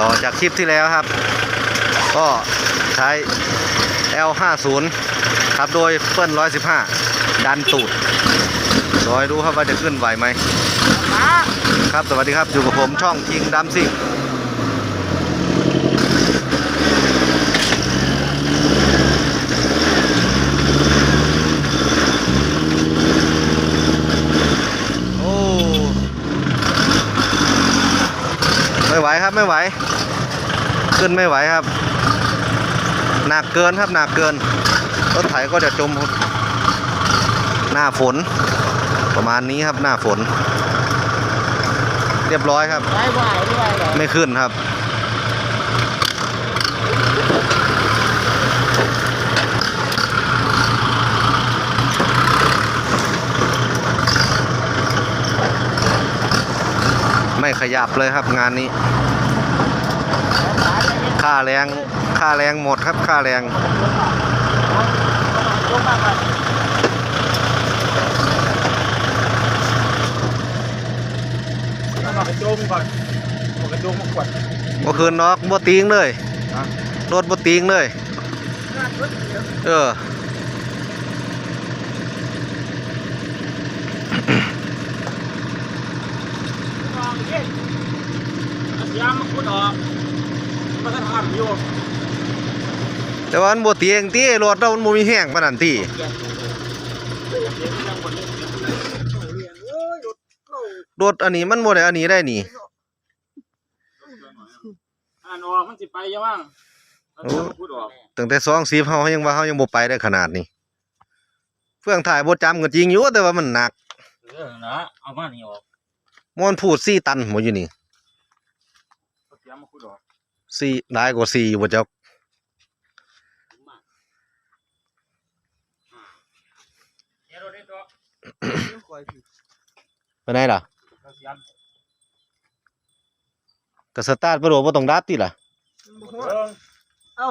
ต่อจากคลิปที่แล้วครับ ก็ใช้ L50 ครับโดยเปิ้ล115 ดันตูดรอยดูครับว่าจะขึ้นไหวไหมครับ สวัสดีครับ อยู่กับผมช่องคิงดัมซิ่ง ไม่ไหวครับไม่ไหว ขึ้นไม่ไหวครับ หนักเกินครับหนักเกินรถไถก็จะจมครับหน้าฝน ประมาณนี้ครับหน้าฝน เรียบร้อยครับไหวไหวด้วยเหรอไม่ขึ้นครับ ไม่ขยับเลยครับงานนี้ ค่าแรงค่าแรงหมดครับค่าแรงลงมากเลยเอากระโจมก่อนเอากระโจมมาขวดเมื่อคืนนอกบ่ติงเลยอะรถบ่ติงเลย เออ วางเย็นเอายางมาขุด ออกมันก็ทำอยู่แต่ว่ามันบ่เตียงตีรถเรามันบ่มีแห้งปานนั้นติเย็นเย็นเย็นยังหมดเลยโอ้ยรถเข้ารถอันนี้มันบ่ได้อันนี้ได้นี่อ่านออกมันสิไปยังบ้างเอายางมาขุดออกตั้งแต่2 10เฮายังว่าเฮายังบ่ไปได้ขนาดนี้เฟื่องถ่ายบ่จำก็จริงอยู่แต่ว่ามันหนักเออนะเอามานี่ออกมันพูด4ตันหมดอยู่นี่ เอายางมาขุดออก 4หลายกว่า4อยู่บ่จักเดี๋ยวรถได้ตัวไปไหนล่ะเอายางก็สตาร์ทบ่โดบ่ต้องดับติล่ะเบิ่งเอ้า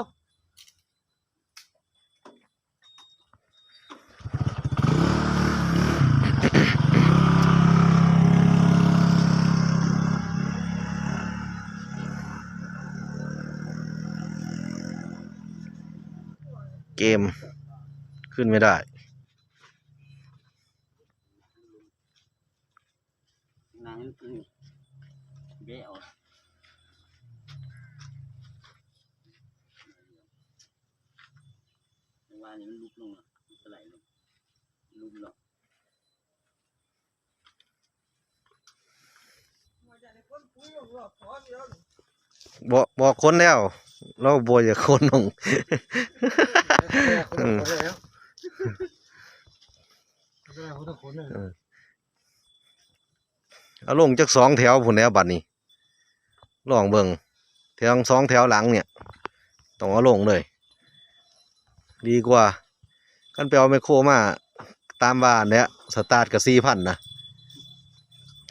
มขึ้นไม่ได้นางคือเบี้ยวว่านี่มันลุกลงอะมันสไลด์ลงลุกลงบ่บอกคนแล้ว เราบ่อยาก คนลงอืมเอาลงจากสองแถวพุ่นแล้วบัดนี้ลองเบิ่งแถวสองแถวหลังเนี่ยต้องเอาลงเลย ดีกว่ากันไปเอาไมคโครมาตามบ้านเนี่ยสตาร์ทกับสี่พันนะ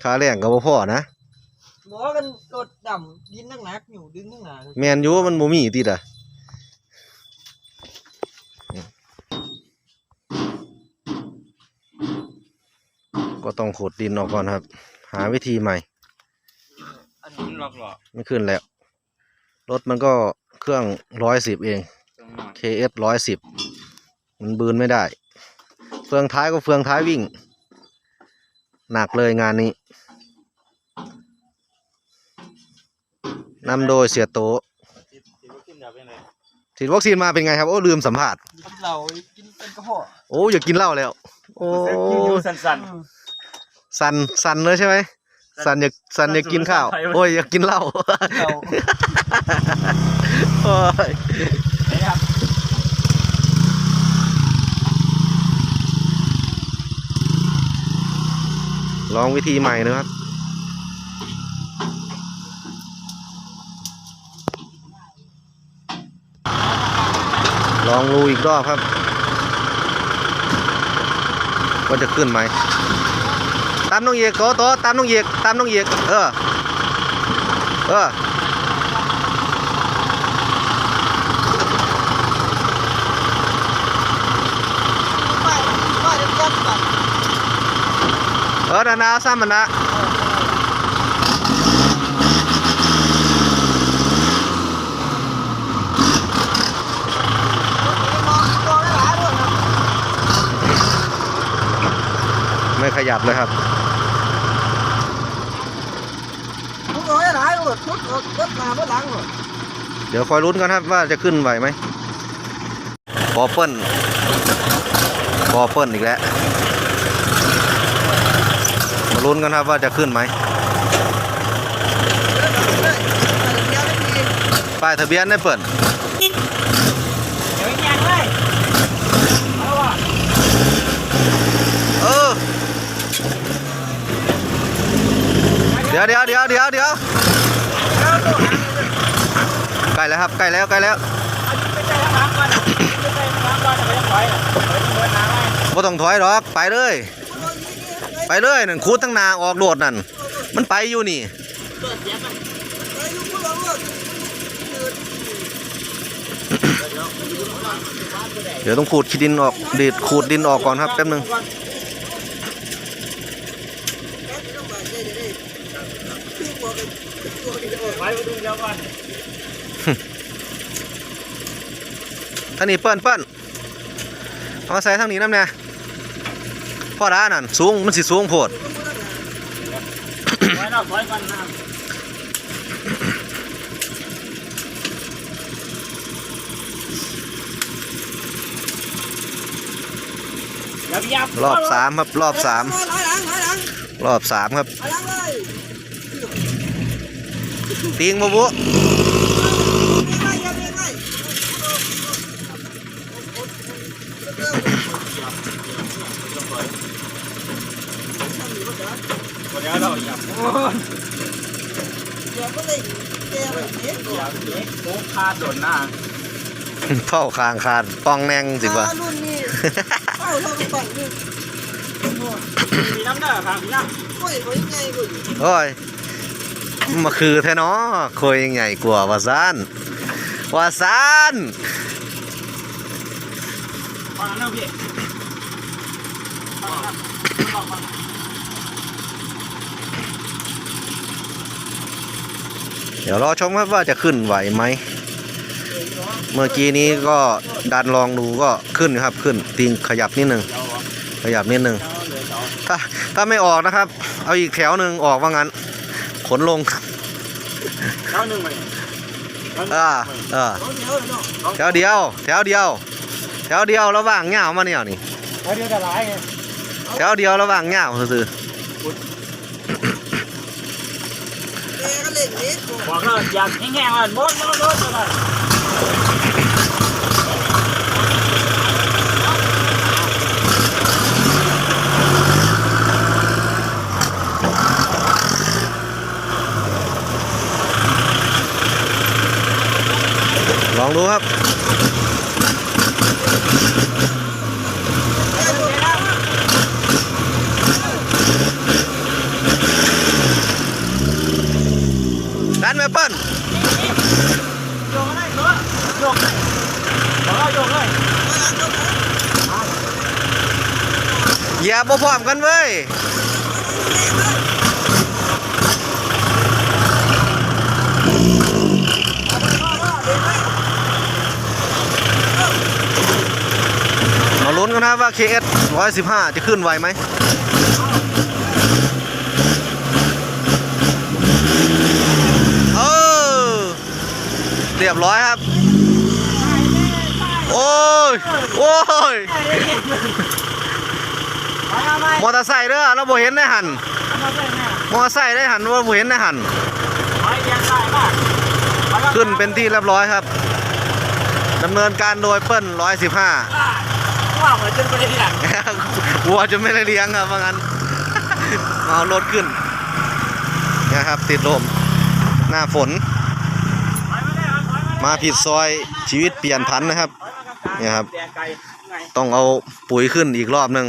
ค่าแรงก็บ่พอนะบอกว่ากันกดดำดินนักหนักอยู่ดึงนักหนาแมนอยูมันบ่มีติดอะ ก็ต้องขุดดินออกก่อนครับ หาวิธีใหม่ อันนี้มันหลอกหลอกไม่ขึ้นแล้ว รถมันก็เครื่องร้อยสิบเองตรงหน่อย KS ร้อยสิบมันบืนไม่ได้ เฟืองท้ายก็เฟืองท้ายวิ่ง หนักเลยงานนี้นำโดยเสียโตะติดติดว่าขึ้นดับยังไงฉีดวัคซีนมาเป็นไงครับ โอ้ลืมสัมภาษณ์กินเหล้ากินเป็นกระเพาะโอ้อยากกินเหล้าแล้ว โอ้ สั้นสัน สันเลยใช่ไหมสันอยากสันอยากกินข้าว โอ้ยอยากกินเหล้าเหล้าโอ้ยๆนะครับลองวิธีใหม่นะครับลองรูอีกรอบครับว่าจะขึ้นไหม ตามน้องเอกโตโตตามน้องเอกตามน้องเอกเออ เออเออนะนะซ้ำมันนะไม่ขยับเลยครับ ดทุกรถรถมาเมื่อหลังหมดเดี๋ยวคอยลุ้นกันครับว่าจะขึ้นไหวไหมพอเปิ้ลพอเปิ้ลอีกแล้ว มาลุ้นกันครับว่าจะขึ้นไหมป้ายทะเบียนได้เปิดเดี๋ยวแยกเลยเอาวะเออเดี๋ยวเดี๋ยวเดี๋ยวเดี๋ยวเดี๋ยว ใกล้แล้วครับใกล้แล้วใกล้แล้วไปใจทางหลังก่ใช่นจะไปยังถอยอะไปเดินหน้าไว้บ่ต้องถอยหรอกไปเลย ไปเลยนั่นคูดทั้งนาออกโดดนั่นมันไปอยู่นี่เดี๋ยวต้องขูดขี้ดินออกดีดขูดดินออกก่อนครับแป๊บหนึง ถอยไปดูเดียวก่อน ท่างนี้เปิ้นเปิ้นเอาใส่ทางนี้น้ำเนี่ยพ่อร้านั่นสูงมันสิสูงโพดรอบสามครับรอบสามรอบสามครับ ถอยหลังเลย ติงบ่บุไม่ไม่ไม่ไม่เดี๋ยวเราอย่าโอ้ยเดี๋ยวก็เลยแกไปเนี้ยอย่าเด็กโค้งคาโดนหน้าเฝ้าคางคานปองแนงสิว่ารุ่นนี้เข้าเท่ากับฝั่งนี่มีน้ำเด้อครับพี่น้โอ้ยเขายังไงกูอยู่โอ้ย มาคือแท้เนาะคุยยังไงกลัวว่าซานว่าซานำฟังนะพี่ฟังนะฟังฟังเดี๋ยวรอชมครับว่าจะขึ้นไหวไหม เมื่อกี้นี้ก็ดันลองดูก็ขึ้นครับขึ้นติงขยับนิดนึงเจ้าขยับนิดนึงเจ้าเหลือเจ้าถ้าถ้าไม่ออกนะครับ เอาอีกแถวหนึ่งออกว่างั้น ขนลงเจ้าหนึ่งไหมอ่าเออเขาเดียวเนาะแถวเดียว แถวเดียว แถวเดียวระหว่างเหงามาเนี่ยนี่เดี๋ยวจะร้ายไงแถวเดียวระหว่างเหงาซื่อแกก็เล่นนิดบอกเราอยากแห้งๆอะมดมดมดเลย ลองดูครับดันไปเปิ้ลโยกได้เหรอโยกได้บอกเราโยกเลยอย่าบ่พร้อมกันเว้ย มาลุ้น กันนะว่า KS 115 จะขึ้นไหวไหมเออเรียบร้อยครับ โอ้ย โอ้ย มอเตอร์ไซค์เด้อเราบ่เห็นได้หัน มอเตอร์ไซค์ได้หันว่าบ่เห็นได้หัน ขึ้นเป็นที่เรียบร้อยครับดำเนินการโดยเปิ้ล115 ว่าเหมือนจะไม่ได้ที่หลังวัวจะไม่ได้เลี้ยงครับว่างั้นมาเอารถขึ้นนะครับ ติดลมหน้าฝนถอยมาได้ถอยมามาผิดซอยชีวิตเปลี่ยนพันนะครับถอยมากลางๆเนี่ยครับแดงไก่ไงต้องเอาปุ๋ยขึ้นอีกรอบหนึ่ง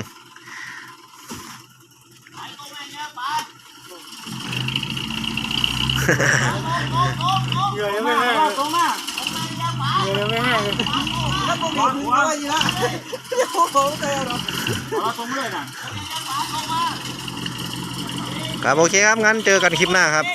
เหนื่อยยังไม่แห้งตรงมากเหนื่อยยังไม่แห้ง แล้วผมมีหัวอะไรอยู่ละเดี๋ยวผมไปเอาเนาะเอาตรงเลยน่ะครับโอเคครับงั้นเจอกันคลิปหน้าครับ